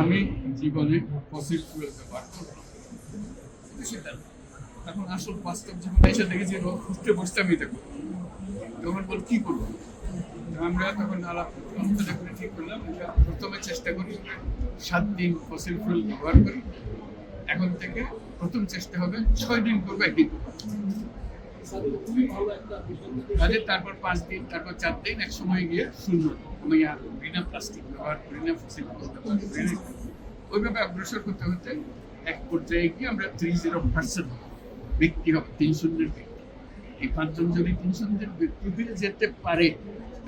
আমি জীবনে fossil fuel ব্যবহার সেটা। এখন আসল বাস্তব জীবনে এসে দেখেছি খুঁজতে বসতে আমি এটা করব। তখন বল, কি করব? আমরা তখন আলাপ ঠিক করলাম প্রথমে চেষ্টা করি সাত দিন ফসিল ফুয়েল ব্যবহার করি। এখন থেকে প্রথম চেষ্টা হবে ছয় দিন করব, একদিন তাহলে তারপর পাঁচ দিন, তারপর চার দিন এক সময় গিয়ে শূন্য। আমি আর বিনা প্লাস্টিক ব্যবহার করি না ফসিল ওইভাবে অগ্রসর করতে হতে এক পর্যায়ে গিয়ে আমরা থ্রি জিরো পার্সেন্ট ব্যক্তি হবে, তিন শূন্যের ব্যক্তি। এই পাঁচজন যদি তিন শূন্যের পৃথিবীতে যেতে পারে,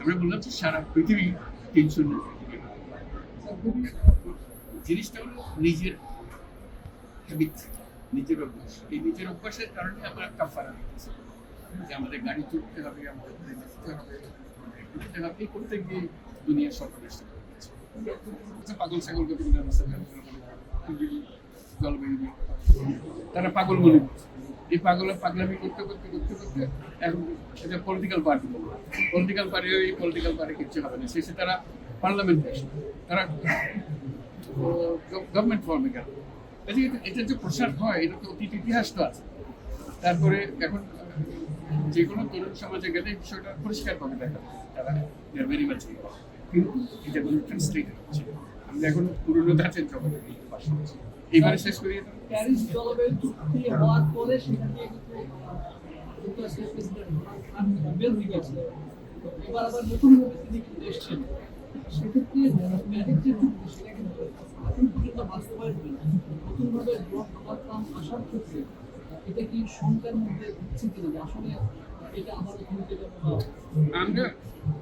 আমরা বললাম যে সারা পৃথিবী তিন শূন্যের জিনিসটা হলো নিজের হ্যাবিট নিজের অভ্যাস। এই নিজের অভ্যাসের কারণে আমরা কাফারা দিতেছি যে আমাদের গাড়ি চড়তে হবে আমাদের দেখতে হবে ঘুরতে হবে করতে গিয়ে দুনিয়া সর্বনাশ। আচ্ছা, পাগল ছাগলকে বিভিন্ন রাস্তায় জলবায়ু। তারা পাগল মনে করছে। এই পাগল পাগলামি করতে করতে করতে করতে এখন এটা পলিটিক্যাল পার্টি পলিটিক্যাল পার্টি এই পলিটিক্যাল পার্টি কিচ্ছু হবে না। শেষে তারা পার্লামেন্টে আসে। তারা গভর্নমেন্ট ফর্মে গেল। কাজে এটা- এটা যে প্রসার হয়, এটা তো অতীত ইতিহাস তো আছে। তারপরে এখন যে কোনো তরুণ সমাজে গেলে বিষয়টা পরিষ্কারভাবে দেখা তারা ভেরি মাছ কিন্তু এটা কোনো ট্রান্সলেট হচ্ছে। আমরা এখন পুরনো ধাঁচের জগতে করছি। এইবারে শেষ করি প্যারিস জলবায়ু চুক্তি হওয়ার পরে তো এবার আবার নতুন এসছেন। সেক্ষেত্রে আমরা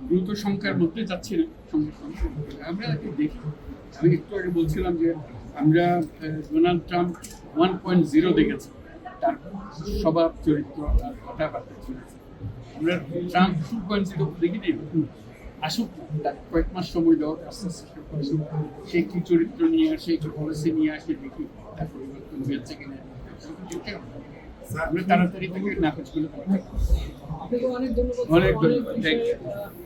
দ্রুত সংখ্যার মধ্যে যাচ্ছি না। আমরা দেখি। আমি একটু আগে বলছিলাম যে আমরা Donald Trump one point zero দেখেছি। তার স্বভাব চরিত্র আর কথাবার্তা আমরা ট্রাম্প টু পয়েন্ট জিরো দেখিনি। আসুক কয়েক মাস সময় দেওয়া আস্তে আস্তে আসুক সে কি চরিত্র নিয়ে আসে কি পলিসি নিয়ে আসে দেখি তার পরিবর্তন হয়েছে কিনা? আমরা তাড়াতাড়ি থেকে নাকচ করে অনেক ধন্যবাদ অনেক ধন্যবাদ।